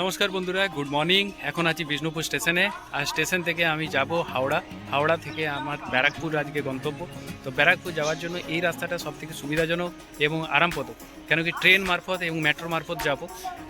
নমস্কার বন্ধুরা good morning এখন আছি বিষ্ণুপুর স্টেশনে। আর স্টেশন থেকে আমি যাব হাওড়া। হাওড়া থেকে আমার ব্যারাকপুর আজকে গন্তব্য। তো ব্যারাকপুর যাওয়ার জন্য এই রাস্তাটা সব থেকে সুবিধাজনক এবং আরামপদ কেন কি ট্রেন মারফত এবং মেট্রো মারফত যাব।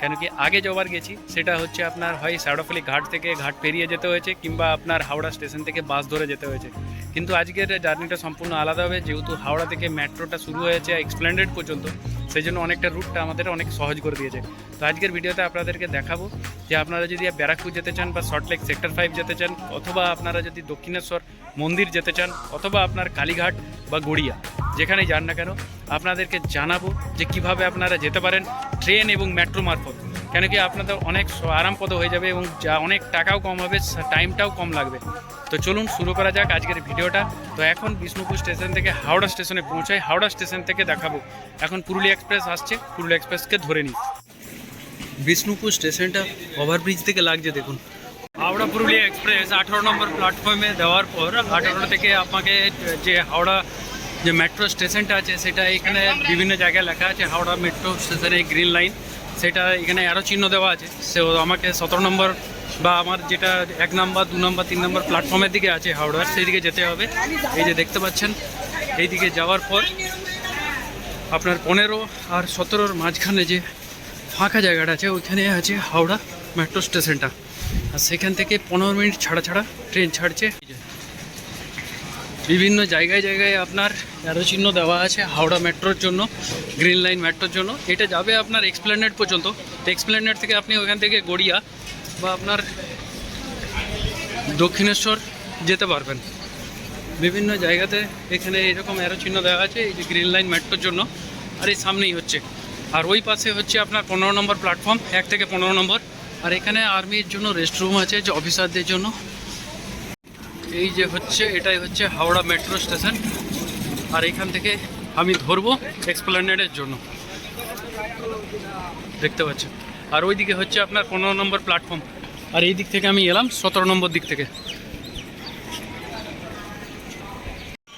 কেন কি আগে যাওয়ার গেছি, সেটা হচ্ছে আপনার হয় সাউডাফলি ঘাট থেকে ঘাট পেরিয়ে যেতে হয়েছে, কিংবা আপনার হাওড়া স্টেশন থেকে বাস ধরে যেতে হয়েছে। কিন্তু আজকের জার্নিটা সম্পূর্ণ আলাদা হবে, যেহেতু হাওড়া থেকে মেট্রোটা শুরু হয়েছে এক্সপ্লেন্ডেড পর্যন্ত। সেই জন্য অনেকটা রুটটা আমাদের অনেক সহজ করে দিয়েছে। তো আজকের ভিডিওতে আপনাদেরকে দেখাবো যে আপনারা যদি ব্যারাকপুর যেতে চান বা সল্টলেক সেক্টর ফাইভ যেতে চান, অথবা আপনারা যদি দক্ষিণেশ্বর মন্দির যেতে চান, অথবা আপনার কালীঘাট বা গড়িয়া, যেখানেই যান না কেন, আপনাদেরকে জানাব যে কীভাবে আপনারা যেতে পারেন ট্রেন এবং মেট্রো মারফত। কেন কি আপনাদের অনেক আরামপদ হয়ে যাবে এবং যা অনেক টাকাও কম হবে টাইমটাও কম লাগবে। তো চলুন শুরু করা যাক আজকের ভিডিওটা। তো এখন বিষ্ণুপুর স্টেশন থেকে হাওড়া স্টেশনে পৌঁছাই, হাওড়া স্টেশন থেকে দেখাবো। এখন পুরুলিয়া এক্সপ্রেস আসছে, পুরুলিয়া এক্সপ্রেসকে ধরে নিই। বিষ্ণুপুর স্টেশনটা ওভারব্রিজ থেকে লাগছে, দেখুন। হাওড়া পুরুলিয়া এক্সপ্রেস আঠারো নম্বর প্ল্যাটফর্মে দেওয়ার পর, আঠারো থেকে আপনাকে যে হাওড়া যে মেট্রো স্টেশনটা আছে, সেটা এখানে বিভিন্ন জায়গায় লেখা আছে, হাওড়া মেট্রো স্টেশনে গ্রিন লাইন সেটা এখানে আরও চিহ্ন দেওয়া আছে। সে আমাকে সতেরো নম্বর বা আমার যেটা এক নম্বর, দু নম্বর, তিন নম্বর প্ল্যাটফর্মের দিকে আছে হাওড়ার সেই দিকে যেতে হবে। এই যে দেখতে পাচ্ছেন এই দিকে যাওয়ার পর আপনার পনেরো আর সতেরোর মাঝখানে যে ফাঁকা জায়গাটা আছে, ওইখানে আছে হাওড়া মেট্রো স্টেশনটা আর সেখান থেকে পনেরো মিনিট ছাড়া ছাড়া ট্রেন ছাড়ছে। বিভিন্ন জায়গায় জায়গায় আপনার অ্যারো চিহ্ন দেওয়া আছে, হাওড়া মেট্রোর জন্য, গ্রিন লাইন মেট্রোর জন্য। এটা যাবে আপনার এক্সপ্লেনেড পর্যন্ত। তো এক্সপ্লেনেড থেকে আপনি ওখান থেকে গড়িয়া বা আপনার দক্ষিণেশ্বর যেতে পারবেন। বিভিন্ন জায়গাতে এখানে এরকম অ্যারো চিহ্ন দেওয়া আছে, এই যে গ্রিন লাইন মেট্রোর জন্য। আর এই সামনেই হচ্ছে। আর ওই পাশে হচ্ছে আপনার পনেরো নম্বর প্ল্যাটফর্ম এক থেকে পনেরো নম্বর। আর এখানে আর্মির জন্য রেস্ট রুম আছে, যে অফিসারদের জন্য। এই যে হচ্ছে, এটাই হচ্ছে হাওড়া মেট্রো স্টেশন। আর এখান থেকে আমি ধরবো এক্সপ্লেনেডের জন্য। দেখতে পাচ্ছেন? আর ওইদিকে হচ্ছে আপনার পনেরো নম্বর প্ল্যাটফর্ম। আর এই দিক থেকে আমি এলাম সতেরো নম্বর দিক থেকে।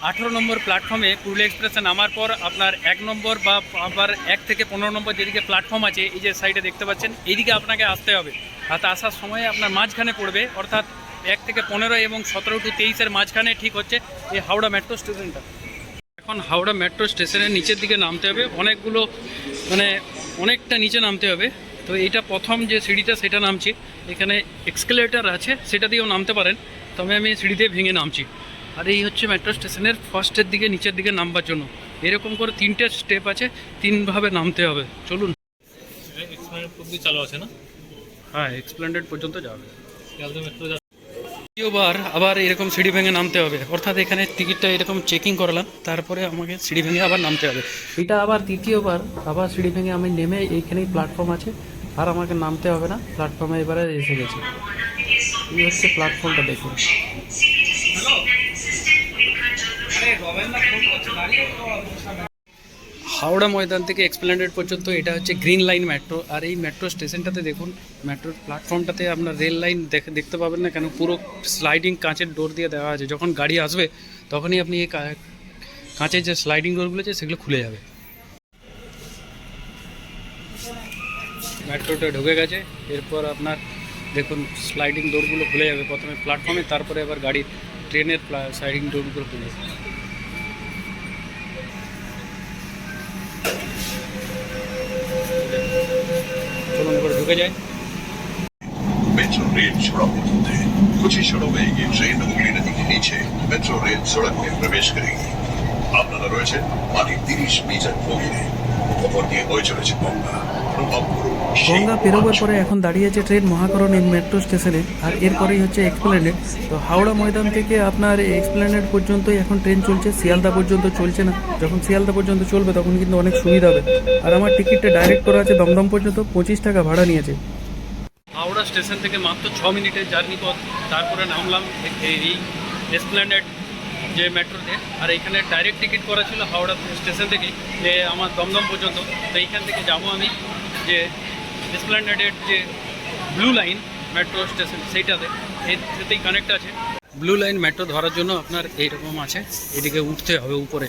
আঠেরো নম্বর প্ল্যাটফর্মে পুরুলিয়া এক্সপ্রেসে নামার পর আপনার এক নম্বর বা আবার এক থেকে পনেরো নম্বর যেদিকে প্ল্যাটফর্ম আছে, এই যে সাইডে দেখতে পাচ্ছেন, এইদিকে আপনাকে আসতে হবে। আর তা আসার সময় আপনার মাঝখানে পড়বে, অর্থাৎ এক থেকে পনেরো এবং সতেরো টু তেইশের মাঝখানে ঠিক হচ্ছে এই হাওড়া মেট্রো স্টেশনটা এখন হাওড়া মেট্রো স্টেশনের নিচের দিকে নামতে হবে। অনেকগুলো মানে অনেকটা নিচে নামতে হবে। তো এইটা প্রথম যে সিঁড়িটা সেটা নামছি। এখানে এক্সকেলেটার আছে সেটা দিয়েও নামতে পারেন। তবে আমি সিঁড়ি দিয়ে ভেঙে নামছি। আর এই হচ্ছে মেট্রো স্টেশনের ফার্স্টের দিকে নিচের দিকে নামবার জন্য। এরকম করে তিনটে স্টেপ আছে তিনভাবে নামতে হবে। চলুন। অব্দি চালু আছে না? হ্যাঁ এক্সপ্লেন্ডেড পর্যন্ত যাবে। দ্বিতীয়বার আবার এরকম সিঁড়ি ভেঙে নামতে হবে। অর্থাৎ এখানে টিকিটটা এরকম চেকিং করলাম, তারপরে আমাকে সিঁড়ি ভেঙে আবার নামতে হবে। এটা আবার তৃতীয়বার আবার সিঁড়ি ভেঙে আমি নেমে এইখানেই প্ল্যাটফর্ম আছে, আর আমাকে নামতে হবে না। প্ল্যাটফর্মে এবারে এসে গেছে। এই হচ্ছে প্ল্যাটফর্মটা দেখুন। হাওড়া ময়দান থেকে এক্সপ্লেনেড পর্যন্ত এটা হচ্ছে গ্রিন লাইন মেট্রো আর এই মেট্রো স্টেশনটাতে দেখুন মেট্রোর প্ল্যাটফর্মটাতে আপনার রেল লাইন দেখে দেখতে পাবেন না কেন, পুরো স্লাইডিং কাঁচের ডোর দিয়ে দেওয়া আছে। যখন গাড়ি আসবে, তখনই আপনি এই কাঁচের যে স্লাইডিং ডোরগুলো আছে, সেগুলো খুলে যাবে। মেট্রোটা ঢুকে গেছে, এরপর আপনার দেখুন স্লাইডিং ডোরগুলো খুলে যাবে প্রথমে প্ল্যাটফর্মে তারপরে আবার গাড়ির ট্রেনের স্লাইডিং ডোরগুলো খুলে যাবে। চলুন এবার ঢুকে যায় मेट्रो रेल सड़क के होते कुछ ही क्षणों में ये ट्रेन हुगली नदी के नीचे मेट्रो रेल सड़क में प्रवेश करेगी আপনারা রয়েছেন মাটি তিরিশ মিটার গভীরে ওপর দিয়ে বয়ে চলেছে গঙ্গা অনুভব করুন সেই গঙ্গা পেরোবার পরে এখন দাঁড়িয়েছে ট্রেন মহাকরণ এই মেট্রো স্টেশনে আর এরপরেই হচ্ছে এক্সপ্লেনেড তো হাওড়া ময়দান থেকে আপনার এক্সপ্লেনেড পর্যন্তই এখন ট্রেন চলছে। শিয়ালদা পর্যন্ত চলছে না। যখন শিয়ালদা পর্যন্ত চলবে তখন কিন্তু অনেক সুবিধা হবে। আর আমার টিকিটটা ডাইরেক্ট করা আছে দমদম পর্যন্ত। পঁচিশ টাকা ভাড়া নিয়েছে। হাওড়া স্টেশন থেকে মাত্র ছ মিনিটের জার্নি পথ। তারপরে নামলাম এই এসপ্ল্যানেড যে মেট্রোতে আর এখানে ডাইরেক্ট টিকিট করা ছিল হাওড়া স্টেশন থেকে যে আমার দমদম পর্যন্ত। তো এইখান থেকে যাব আমি যে এসপ্ল্যানেডের যে ব্লু লাইন মেট্রো স্টেশন, সেইটাতে এর কানেক্ট আছে। ব্লু লাইন মেট্রো ধরার জন্য আপনার এইরকম আছে এদিকে উঠতে হবে উপরে।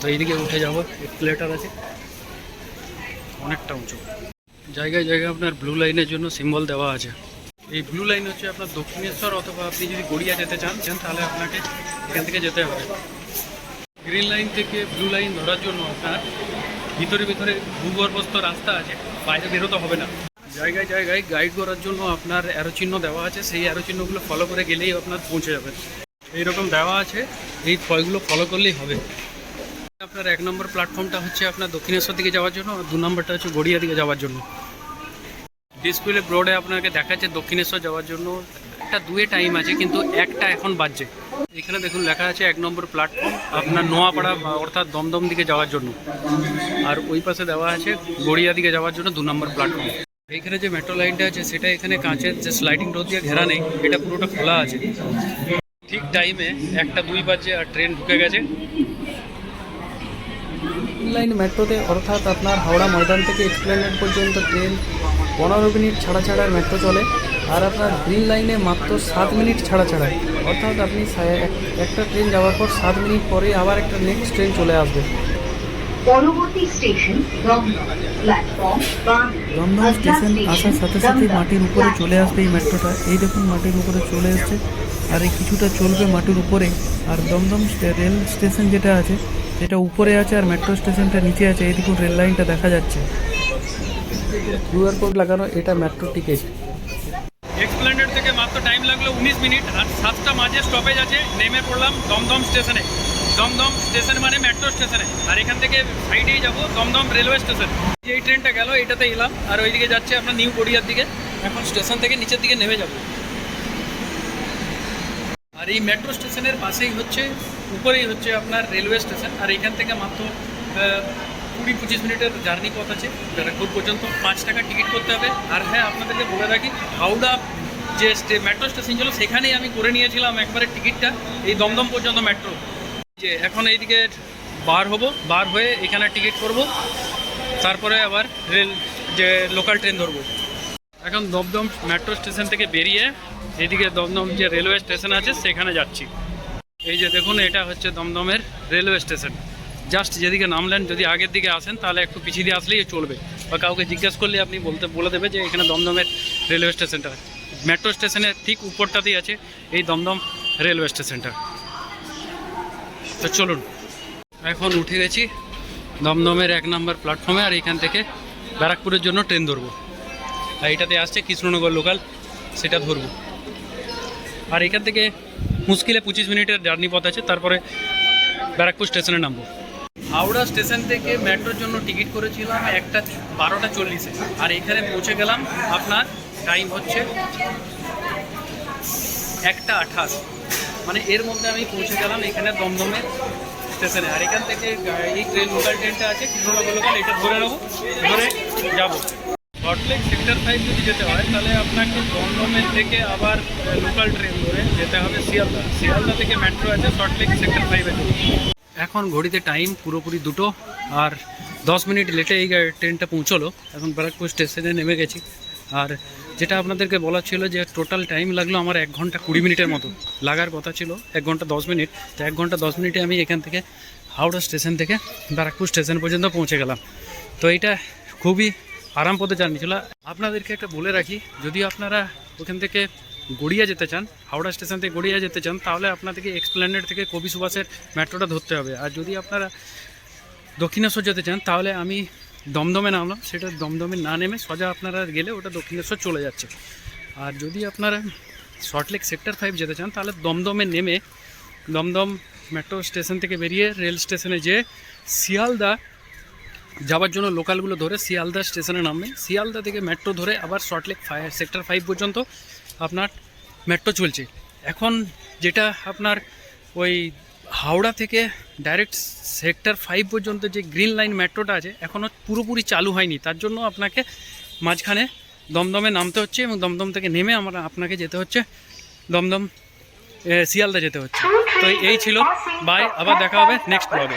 তো এইদিকে উঠে যাব এক্সপ্লেটার আছে। অনেকটা উঁচু। জায়গায় জায়গায় আপনার ব্লু লাইনের জন্য সিম্বল দেওয়া আছে। এই ব্লু লাইন হচ্ছে আপনার দক্ষিণেশ্বর অথবা আপনি যদি গড়িয়া যেতে চান চান তাহলে আপনাকে এখান থেকে যেতে হবে। গ্রিন লাইন থেকে ব্লু লাইন ধরার জন্য আপনার ভিতরে ভিতরে ভূগর্ভস্থ রাস্তা আছে, বাইরে বেরোতে হবে না। জায়গায় জায়গায় গাইড করার জন্য আপনার অ্যারো চিহ্ন দেওয়া আছে, সেই অ্যারো চিহ্নগুলো ফলো করে গেলেই আপনার পৌঁছে যাবেন এইরকম দেওয়া আছে, এই ফলগুলো ফলো করলেই হবে। আপনার এক নম্বর প্ল্যাটফর্মটা হচ্ছে আপনার দক্ষিণেশ্বর দিকে যাওয়ার জন্য, আর দু নম্বরটা হচ্ছে গড়িয়া দিকে যাওয়ার জন্য। ডিসপ্লে বোর্ডে আপনাকে দেখাচ্ছে দক্ষিণেশ্বর যাওয়ার জন্য। একটা দুয়ে টাইম আছে, কিন্তু একটা এখন বাজছে। এখানে দেখুন লেখা আছে এক নম্বর প্ল্যাটফর্ম আপনার নোয়াপাড়া অর্থাৎ দমদম দিকে যাওয়ার জন্য। আর ওই পাশে দেওয়া আছে গড়িয়া দিকে যাওয়ার জন্য দু নম্বর প্ল্যাটফর্ম এখানে যে মেট্রো লাইনটা আছে, সেটা এখানে কাঁচের যে স্লাইডিং ডোর দিয়ে ঘেরা নেই, এটা পুরোটা খোলা আছে। ঠিক টাইমে একটা দুই বাজে আর ট্রেন ঢুকে গেছে। লাইন মেট্রোতে অর্থাৎ আপনার হাওড়া ময়দান থেকে এক্সপ্লেনেড পর্যন্ত ট্রেন পনেরো মিনিট ছাড়া ছাড়া মেট্রো চলে। আর আপনার গ্রিন লাইনে মাত্র সাত মিনিট ছাড়া ছাড়াই অর্থাৎ আপনি সা- একটা ট্রেন যাওয়ার পর সাত মিনিট পরে আবার একটা নেক্সট ট্রেন চলে আসবে। পরবর্তী স্টেশন দমদম স্টেশন আসার সাথে সাথে মাটির উপরে চলে আসবে এই মেট্রোটা এই দেখুন মাটির উপরে চলে এসছে। আর এই কিছুটা চলবে মাটির উপরে। আর দমদম রেল স্টেশন যেটা আছে সেটা উপরে আছে আর মেট্রো স্টেশনটা নিচে আছে। এই দেখুন রেল লাইনটা দেখা যাচ্ছে। কিউআর কোড লাগানো এটা মেট্রো টিকিট এক্সপ্লেনেড থেকে মাত্র টাইম লাগল উনিশ মিনিট, আর সাতটা মাঝে স্টপেজ আছে, নেমে পড়লাম দমদম স্টেশনে। দমদম স্টেশন মানে মেট্রো স্টেশনে আর এখান থেকে সাইডেই যাব, দমদম রেলওয়ে স্টেশন এই ট্রেনটা গেল এটাতে এলাম, আর ওইদিকে যাচ্ছে আপনার নিউ গড়িয়ার দিকে। এখন স্টেশন থেকে নিচের দিকে নেমে যাব। আর এই মেট্রো স্টেশনের পাশেই হচ্ছে, উপরেই হচ্ছে আপনার রেলওয়ে স্টেশন আর এখান থেকে মাত্র কুড়ি পঁচিশ মিনিটের জার্নি পথ আছে। ব্যারাকপুর পর্যন্ত, পাঁচ টাকা টিকিট করতে হবে। আর হ্যাঁ আপনাদেরকে বলে রাখি, হাওড়া যে মেট্রো স্টেশন ছিল, সেখানেই আমি করে নিয়েছিলাম একবারে টিকিটটা, এই দমদম পর্যন্ত মেট্রো যে এখন এইদিকে বার হব, বার হয়ে এখানে টিকিট করব, তারপরে আবার রেল যে লোকাল ট্রেন ধরবো। এখন দমদম মেট্রো স্টেশন থেকে বেরিয়ে এদিকে দমদম যে রেলওয়ে স্টেশন আছে, সেখানে যাচ্ছি। এই যে দেখুন, এটা হচ্ছে দমদমের রেলওয়ে স্টেশন জাস্ট যেদিকে নামলেন, যদি আগের দিকে আসেন, তাহলে একটু পিছিয়ে দিয়ে আসলেই চলবে। বা কাউকে জিজ্ঞেস করলে আপনি বলতে বলে দেবে যে এখানে দমদমের রেলওয়ে স্টেশনটা মেট্রো স্টেশনের ঠিক উপরটাতেই আছে এই দমদম রেলওয়ে স্টেশনটা। তো চলুন, এখন উঠে গেছি দমদমের এক নম্বর প্ল্যাটফর্মে আর এখান থেকে ব্যারাকপুরের জন্য ট্রেন ধরবো। আর এটাতে আসছে কৃষ্ণনগর লোকাল সেটা ধরবো। আর এখান থেকে মুশকিলে পঁচিশ মিনিটের জার্নি পথ আছে, তারপরে ব্যারাকপুর স্টেশনে নামবো। হাওড়া স্টেশন থেকে মেট্রোর জন্য টিকিট করেছিলাম একটা বারোটা চল্লিশে। আর এখানে পৌঁছে গেলাম আপনার টাইম হচ্ছে একটা আঠাশ। মানে এর মধ্যে আমি পৌঁছে গেলাম এখানে দমদমের স্টেশনে। আর এখান থেকে এই ট্রেন লোকাল ট্রেনটা আছে কৃষ্ণনগর লোকাল এটা ধরে নেব, ধরে যাব। সল্টলেক সেক্টর ফাইভ যদি যেতে হয়, তাহলে আপনাকে দমদমের থেকে আবার লোকাল ট্রেন ধরে যেতে হবে শিয়ালদা। শিয়ালদা থেকে মেট্রো আছে সল্টলেক সেক্টর ফাইভে এখন ঘড়িতে টাইম পুরোপুরি দুটো আর দশ মিনিট লেটে এই ট্রেনটা পৌঁছলো। এখন ব্যারাকপুর স্টেশনে নেমে গেছি। আর যেটা আপনাদেরকে বলা ছিল যে টোটাল টাইম লাগল আমার এক ঘণ্টা কুড়ি মিনিটের মতো। লাগার কথা ছিল, এক ঘণ্টা দশ মিনিট। তো এক ঘণ্টা দশ মিনিটে আমি এখান থেকে হাওড়া স্টেশন থেকে ব্যারাকপুর স্টেশন পর্যন্ত পৌঁছে গেলাম। তো এটা খুবই আরাম পথে জার্নি ছিল। আপনাদেরকে একটা বলে রাখি, যদি আপনারা ওখান থেকে গড়িয়া যেতে চান, হাওড়া স্টেশন থেকে গড়িয়া যেতে চান, তাহলে আপনাদেরকে এক্সপ্ল্যানেড থেকে কবি সুভাষের মেট্রোটা ধরতে হবে। আর যদি আপনারা দক্ষিণেশ্বর যেতে চান, তাহলে আমি দমদমে নামলাম, সেটা দমদমে না নেমে সোজা আপনারা গেলে ওটা দক্ষিণেশ্বর চলে যাচ্ছে। আর যদি আপনারা শর্টলেক সেক্টর ফাইভ যেতে চান, তাহলে দমদমে নেমে দমদম মেট্রো স্টেশন থেকে বেরিয়ে রেল স্টেশনে যেয়ে শিয়ালদা যাওয়ার জন্য লোকালগুলো ধরে শিয়ালদা স্টেশনে নামবে শিয়ালদা থেকে মেট্রো ধরে আবার শর্টলেক ফায়ার সেক্টর ফাইভ পর্যন্ত আপনার মেট্রো চলছে। এখন যেটা আপনার ওই হাওড়া থেকে ডাইরেক্ট সেক্টর ফাইভ পর্যন্ত যে গ্রিন লাইন মেট্রোটা আছে এখনও পুরোপুরি চালু হয়নি। তার জন্য আপনাকে মাঝখানে দমদমে নামতে হচ্ছে এবং দমদম থেকে নেমে আমরা আপনাকে যেতে হচ্ছে, দমদম শিয়ালদা যেতে হচ্ছে। তো এই ছিল। বাই, আবার দেখা হবে নেক্সট ব্লগে